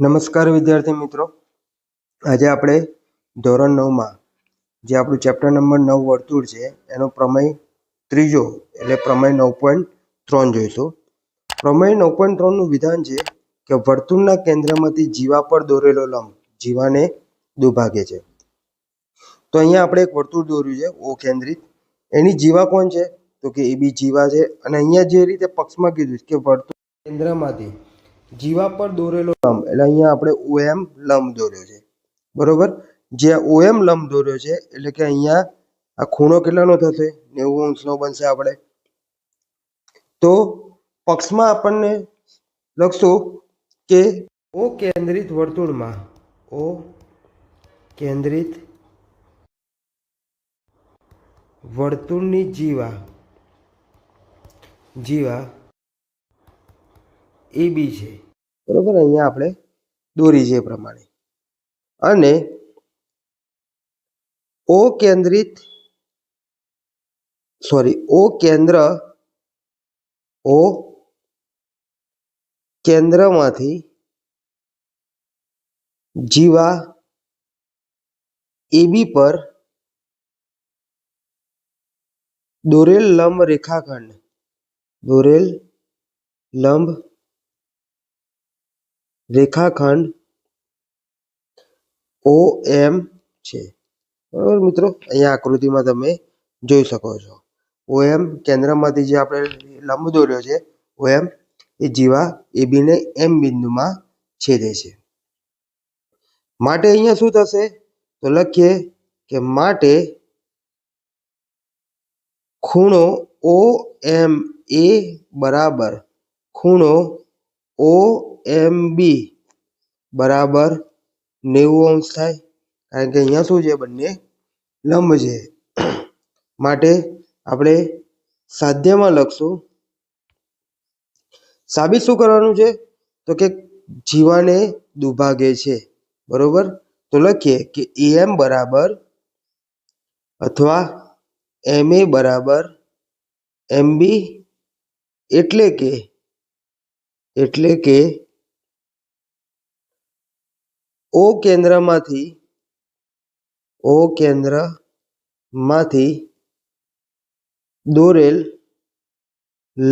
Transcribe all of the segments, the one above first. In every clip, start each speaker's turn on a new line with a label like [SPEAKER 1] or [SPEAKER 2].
[SPEAKER 1] નમસ્કાર વિદ્યાર્થી મિત્રો. આજે આપણે ધોરણ નવમાં જે આપણું ચેપ્ટર નંબર નવ વર્તુળ છે, એનો પ્રમેય ત્રીજો, એટલે પ્રમેય નવ પોઈન્ટ ત્રણ જોઈશું. પ્રમેય નવ પોઈન્ટ ત્રણનું વિધાન છે કે વર્તુળના કેન્દ્રમાંથી જીવા પર દોરેલો લંબ, જીવાને દુભાગે છે. તો અહીંયા આપણે એક વર્તુળ દોર્યું છે, ઓ કેન્દ્રિત. એની જીવા કોણ છે? તો કે એ બી જીવા છે. અને અહીંયા જે રીતે પક્ષમાં કીધું કે વર્તુળ કેન્દ્રમાંથી જીવા પર દોરેલો લંબ, એટલે અહીંયા આપણે ઓએમ લંબ દોર્યો છે. બરોબર? જે ઓએમ લંબ દોર્યો છે, એટલે કે અહીંયા આ ખૂણો કેટલાનો થશે? નેવું અંશનો બનશે આપણે. તો પક્ષમાં આપણને લખશું કે ઓ કેન્દ્રિત વર્તુળમાં, ઓ કેન્દ્રિત વર્તુળની જીવા જીવા એ બી છે. બરોબર? અહીંયા આપણે દોરી છે એ પ્રમાણે. અને ઓ કેન્દ્રિત સોરી ઓ કેન્દ્ર, ઓ કેન્દ્રમાંથી જીવા એબી પર દોરેલ લંબ રેખાખંડ, દોરેલ લંબ રેખાખંડ OM છે. બરાબર મિત્રો? અહીંયા આકૃતિમાં તમે જોઈ શકો છો. OM કેન્દ્રમાંથી જે આપણે લંબ દોર્યો છે OM એ જીવા એ બીને એમ બિંદુમાં છેદે છે. માટે અહીંયા શું થશે? તો લખીએ કે માટે ખૂણો એ બરાબર ખૂણો ઓ એમ બરાબર નેવું અંશ થાય. કારણ કે અહીંયા શું છે? બંને લંબ છે. માટે આપણે સાધ્યમાં લખશું. સાબિત શું કરવાનું છે? તો કે જીવાને દુભાગે છે. બરોબર? તો લખીએ કે એમ બરાબર અથવા એમ એ બરાબર એમ બી એટલે કે એટલે કે ઓ કેન્દ્રમાંથી ઓ કેન્દ્રમાંથી દોરેલ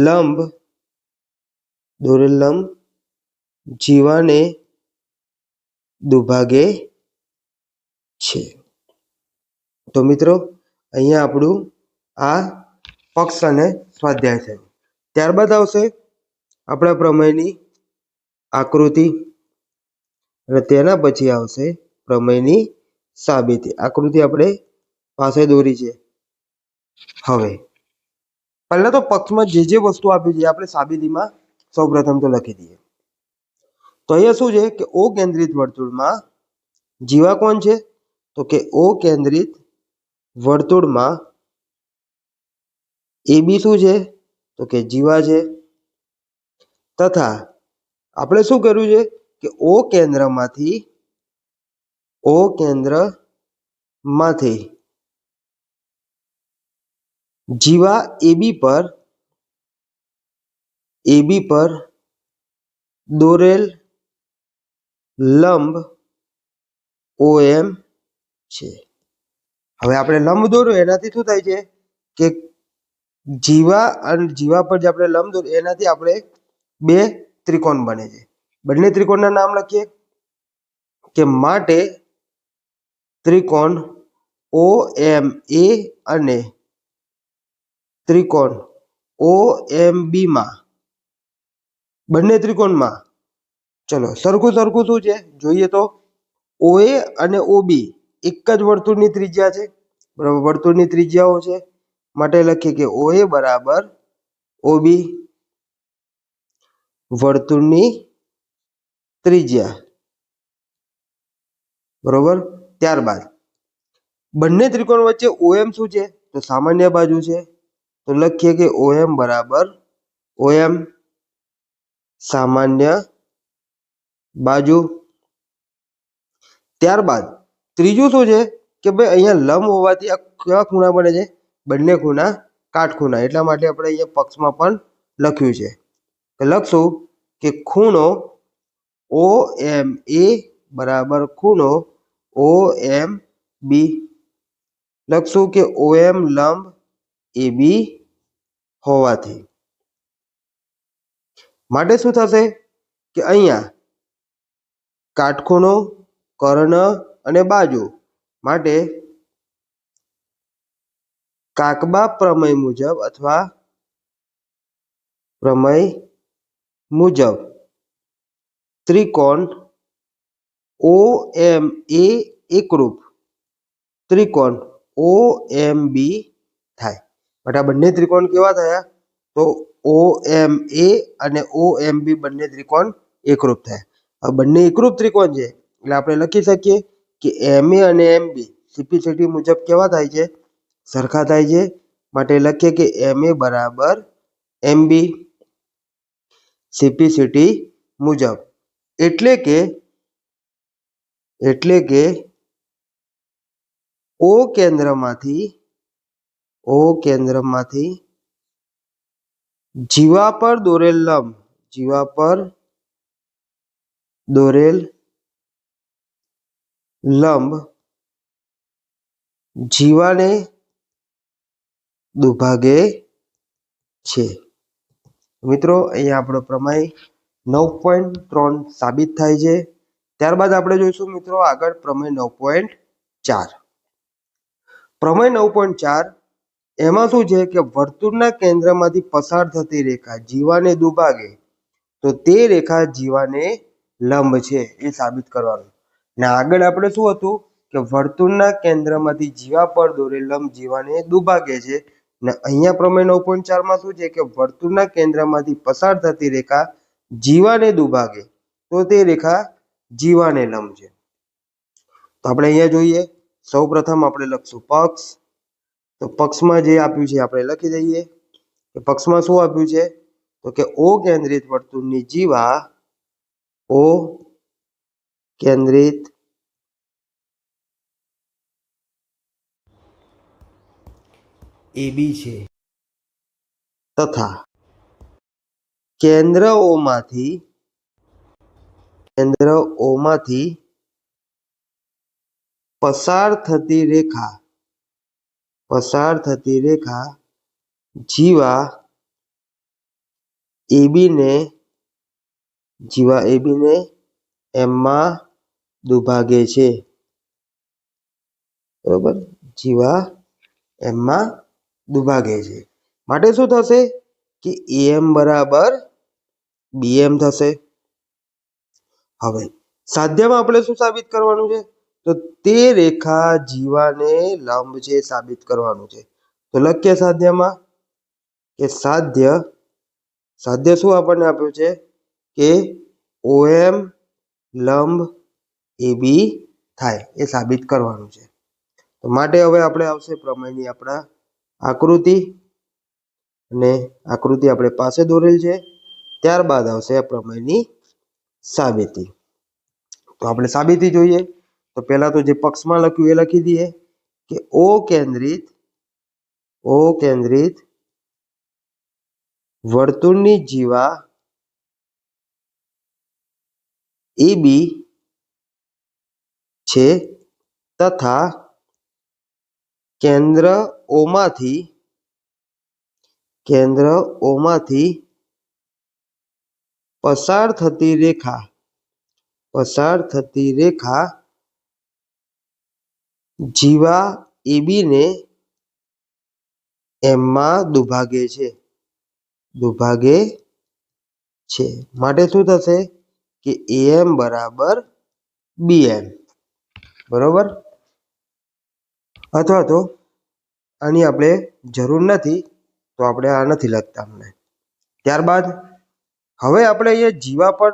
[SPEAKER 1] લંબ દોરેલ લંબ જીવાને દુભાગે છે. તો મિત્રો, અહીંયા આપણું આ પક્ષ અને સ્વાધ્યાય થયું ત્યારબાદ આવશે આપણા પ્રમેયની આકૃતિ. અને તેના પછી આવશે પ્રમેયની સાબિતી. આકૃતિ આપણે પાસે દોરી છે. હવે, પહેલા તો પક્ષમાં જે જે વસ્તુ આપી છે આપણે સાબિતીમાં સૌપ્રથમ તો લખી દઈએ. તો અહીંયા શું છે કે ઓ કેન્દ્રિત વર્તુળમાં જીવા કોણ છે. તો કે ઓ કેન્દ્રિત વર્તુળમાં એ બી શું છે? તો કે જીવા છે. તથા આપણે શું કર્યું છે? કે ઓ કેન્દ્રમાંથી ઓ કેન્દ્રમાંથી જીવા એબી પર એબી પર દોરેલ લંબ ઓ એમ છે. હવે આપણે લંબ દોર્યો, એનાથી શું થાય છે કે જીવા અને જીવા પર જે આપણે લંબ દોર્યો, એનાથી આપણે બે ત્રિકોણ બને છે. બંને ત્રિકોણના નામ લખીએ કે માટે ત્રિકોણ ઓ એમ એ અને ત્રિકોણ ઓ એમ બી માં. બંને ત્રિકોણમાં. ચલો, સરખું સરખું શું છે? જોઈએ તો. ઓ એ અને ઓ બી એક જ વર્તુળની ત્રિજ્યા છે. બરાબર, વર્તુળની ત્રિજ્યાઓ છે. માટે લખીએ કે ઓ એ બરાબર ઓ બી વર્તુળની ત્રિજ્યા. બરોબર? ત્યારબાદ. બંને ત્રિકોણ વચ્ચે ઓએમ શું છે? તો સામાન્ય બાજુ છે. તો લખીએ કે ઓએમ બરાબર ઓએમ સામાન્ય બાજુ. ત્યારબાદ ત્રીજું શું છે? કે ભાઈ અહીંયા લંબ હોવાથી આ કેવા ખૂણા બને છે? બંને ખૂણા કાટખૂણા. એટલા માટે આપણે અહીંયા પક્ષમાં પણ લખ્યું છે. લખશું કે ખૂણો ઓ એમ એ બરાબર ખૂણો ઓ એમ બી લખશું કે ઓ એમ લંબ એ બી હોવાથી માટે શું થશે કે અહીંયા કાટખૂણો કર્ણ અને બાજુ માટે કાકબા પ્રમેય મુજબ અથવા પ્રમેય મુજબ ત્રિકોણ ઓ એમ એ એકરૂપ ત્રિકોણ ઓ એમ બી થાય બટ આ બંને ત્રિકોણ કેવા થયા તો ઓ એમ એ અને ઓ એમ બી બંને ત્રિકોણ એકરૂપ થયા હવે બંને એકરૂપ ત્રિકોણ છે એટલે આપણે લખી શકીએ કે એમ એ અને એમ બી સીપીસીટી મુજબ કેવા થાય છે સરખા થાય છે માટે લખીએ કે એમ એ બરાબર એમ બી સીપીસીટી મુજબ એટલે કે એટલે કે, ઓ કેન્દ્રમાંથી ઓ કેન્દ્રમાંથી જીવા પર દોરેલ લંબ, જીવા પર દોરેલ લંબ જીવાને દુભાગે છે. મિત્રો, અહીંયા આપણો પ્રમેય નવ પોઈન્ટ ત્રણ સાબિત થાય છે. ત્યારબાદ આપણે જોઈશું મિત્રો આગળ પ્રમેય નવ પોઈન્ટ ચાર. પ્રમેય નવ પોઈન્ટ ચાર એમાં શું છે કે વર્તુળના કેન્દ્રમાંથી પસાર થતી રેખા જીવાને દુભાગે તો તે રેખા જીવાને લંબ છે એ સાબિત કરવાનું. ને આગળ આપણે શું હતું કે વર્તુળના કેન્દ્રમાંથી જીવા પર દોરે લંબ જીવાને દુભાગે છે. ને અહીંયા પ્રમેય નવ પોઈન્ટ ચારમાં શું છે કે વર્તુળના કેન્દ્રમાંથી પસાર થતી રેખા જીવાને દુભાગે, તો તે રેખા જીવાને લંબ છે તો આપણે અહીંયા જોઈએ સૌ પ્રથમ આપણે લખશું પક્ષ. તો પક્ષમાં જે આપ્યું છે આપણે લખી દઈએ. કે પક્ષમાં શું આપ્યું છે? તો કે ઓ કેન્દ્રિત વર્તુળની જીવા, ઓ કેન્દ્રિત એબી છે. તથા કેન્દ્ર ઓમાંથી પસાર થતી રેખા, પસાર થતી રેખા જીવા એબીને જીવા એબી ને એમમાં દુભાગે છે. બરોબર? જીવા એમમાં દુભાગે છે. માટે શું થશે? કે એમ બરાબર બીએમ થશે. હવે, સાધ્યમાં આપણે શું સાબિત કરવાનું છે? તો તે રેખા જીવાને લંબ છે સાબિત કરવાનું છે. તો લખીએ સાધ્યમાં કે સાધ્ય સાધ્ય શું આપણને આપ્યું છે? કે ઓએમ લંબ એ બી થાય, એ સાબિત કરવાનું છે. તો માટે હવે આપણે આવશે પ્રમેયની આપણા આકૃતિ અને આકૃતિ આપણે પાસે દોરેલ છે. ત્યારબાદ આવશે પ્રમેયની સાબિતી. તો આપણે સાબિતી જોઈએ. તો પહેલા તો જે પક્ષમાં લખ્યું એ લખી દઈએ કે ઓ કેન્દ્રિત ઓ કેન્દ્રિત વર્તુળની જીવા એ બી છે તથા કેન્દ્ર ઓમાંથી કેન્દ્ર ઓમાંથી પસાર થતી રેખા, પસાર થતી રેખા જીવા એબીને એમમાં દુભાગે છે દુભાગે છે. માટે શું થશે કે એમ બરાબર બીએમ, બરોબર? અથવા તો આની આપણે જરૂર નથી તો આપણે આ નથી લખતા અમને. ત્યારબાદ હવે આપણે અહીંયા જીવા પર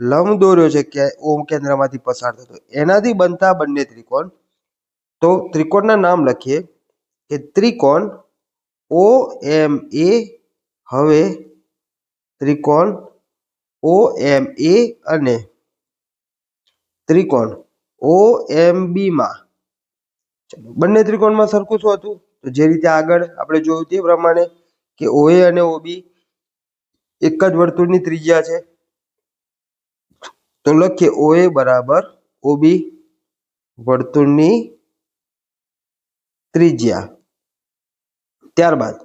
[SPEAKER 1] લંબ દોર્યો છે કે ઓમ કેન્દ્રમાંથી પસાર થતો. એનાથી બનતા બંને ત્રિકોણ. તો ત્રિકોણના નામ લખીએ કે ત્રિકોણ ઓ એમ એ હવે ત્રિકોણ ઓ એમ એ અને ત્રિકોણ ઓ એમ બીમાં ચલો, બંને ત્રિકોણમાં સરખું શું હતું? તો જે રીતે આગળ આપણે જોયું તે પ્રમાણે કે ઓએ અને ઓબી એક જ વર્તુળની ત્રિજ્યા છે. તો લખીએ ઓ બરાબર ઓબી વર્તુળની ત્રિજ્યા. ત્યારબાદ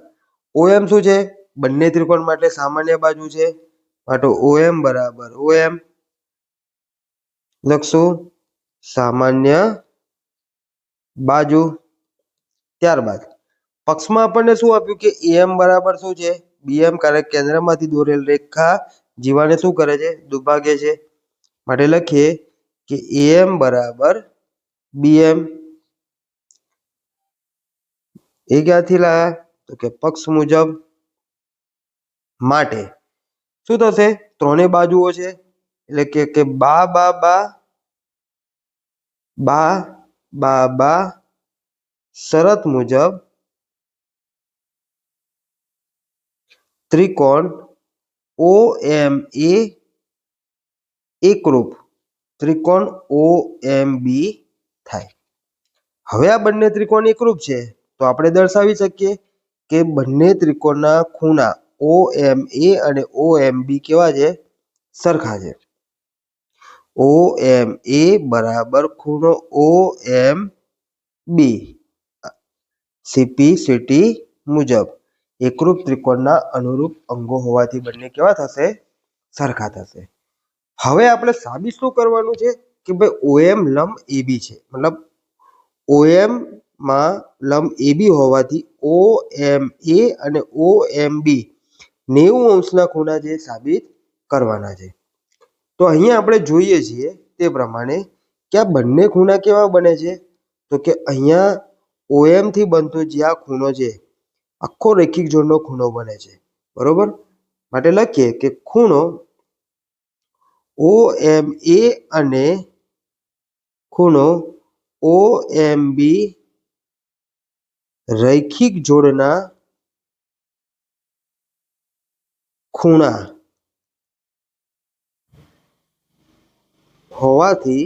[SPEAKER 1] ઓએમ શું છે? બંને ત્રિકોણ માટે સામાન્ય બાજુ છે. માટે ઓએમ બરાબર ઓએમ લખશું સામાન્ય બાજુ. ત્યારબાદ પક્ષમાં આપણને શું આપ્યું કે એમ બરાબર શું છે? બીએમ કારણ કેન્દ્રમાંથી દોરેલ રેખા જીવાને શું કરે છે? દુભાગે છે. માટે લખીએ કે એમ બરાબર બીએમ એ ક્યાંથી લાયા? તો કે પક્ષ મુજબ માટે. શું થશે? ત્રણેય બાજુઓ છે. એટલે કે કે બા બા બા બા બા બા, શરત મુજબ ત્રિકોણ ઓ એમ એ એકરૂપ ત્રિકોણ ઓ એમ બી થાય. હવે આ બંને ત્રિકોણ એકરૂપ છે. તો આપણે દર્શાવી શકીએ કે બંને ત્રિકોણના ખૂણા ઓ એમ એ અને ઓ એમ બી કેવા છે? સરખા છે. ઓ એમ એ બરાબર ખૂણો ઓ એમ બી સીપી સીટી મુજબ. એકરૂપ ત્રિકોણના અનુરૂપ અંગો હોવાથી બંને કેવા થશે? સરખા થશે. હવે આપણે સાબિત શું કરવાનું છે? કે ભાઈ ઓએમ લંબ એબી છે. મતલબ ઓએમમાં લંબ એબી હોવાથી ઓ એમ એ અને ઓ એમ બી નેવું અંશના ખૂણા જે સાબિત કરવાના છે. તો અહીંયા આપણે જોઈએ છીએ તે પ્રમાણે કે આ બંને ખૂણા કેવા બને છે? તો કે અહીંયા ઓએમથી બનતો જે આ ખૂણો છે આખો રેખિક જોડનો ખૂણો બને છે. બરોબર? માટે લખીએ કે ખૂણો ઓ એમ એ અને ખૂણો ઓ એમ બી રૈખિક જોડના ખૂણા હોવાથી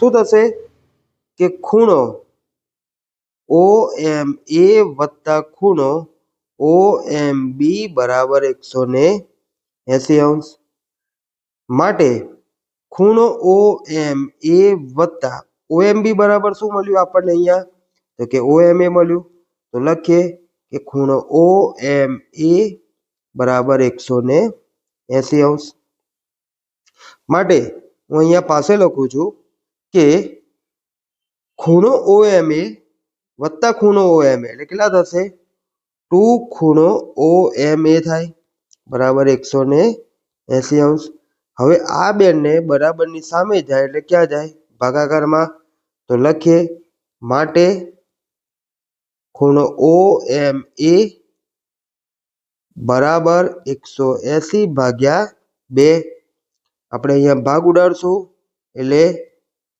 [SPEAKER 1] શું થશે? કે ખૂણો ઓ એમ એ વત્તા ખૂણો ઓ એમ બી બરાબર એકસો ને એસી અંશ માટે ખૂણો ઓ એમ એ વત્તા ઓ એમ બી બરાબર શું મળ્યું આપણને અહીંયા તો કે ઓ એમ એ મળ્યું તો લખીએ કે ખૂણો ઓ એમ એ બરાબર એકસો ને એસી અંશ માટે હું અહીંયા પાસે લખું છું કે ખૂણો ઓ એમ એ વત્તા ખૂણો ઓ એમ એટલે કેટલા થશે? ટુ ખૂણો ઓ એમ એ થાય. બરાબર એકસો ને એસી અંશ. હવે આ બેનને બરાબરની સામે જાય એટલે ક્યાં જાય? ભાગાકારમાં. તો લખીએ, માટે ખૂણો ઓ એમ એ બરાબર એકસો એસી ભાગ્યા બે. આપણે અહીંયા ભાગ ઉડાડશું. એટલે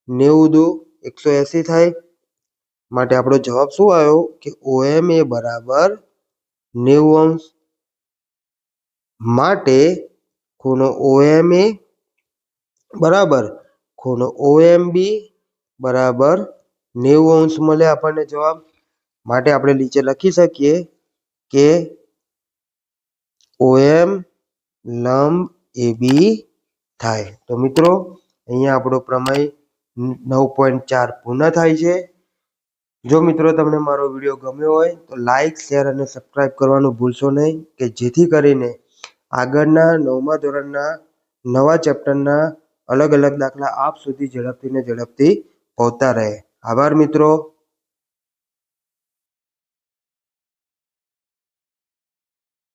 [SPEAKER 1] નેવું દુ એકસો એસી થાય. માટે આપણો જવાબ શું આવ્યો? કે ઓએમ એ બરાબર નેવું અંશ માટે ખૂણો ઓએમ એ બરાબર ખૂણો ઓએમ બી બરાબર નેવું અંશ મળે આપણને જવાબ. માટે આપણે નીચે લખી શકીએ કે ઓએમ લંબ એ બી થાય. તો મિત્રો, અહીંયા આપણો પ્રમેય નવ પોઈન્ટ ચાર પૂર્ણ થાય છે. જો મિત્રો તમને મારો વીડિયો ગમ્યો હોય તો લાઇક શેર અને સબસ્ક્રાઈબ કરવાનું ભૂલશો નહીં કે જેથી કરીને આગળના નવમા ધોરણના નવા ચેપ્ટરના અલગ અલગ દાખલા આપ સુધી ઝડપથી ને ઝડપથી પહોંચતા રહે. આભાર મિત્રો.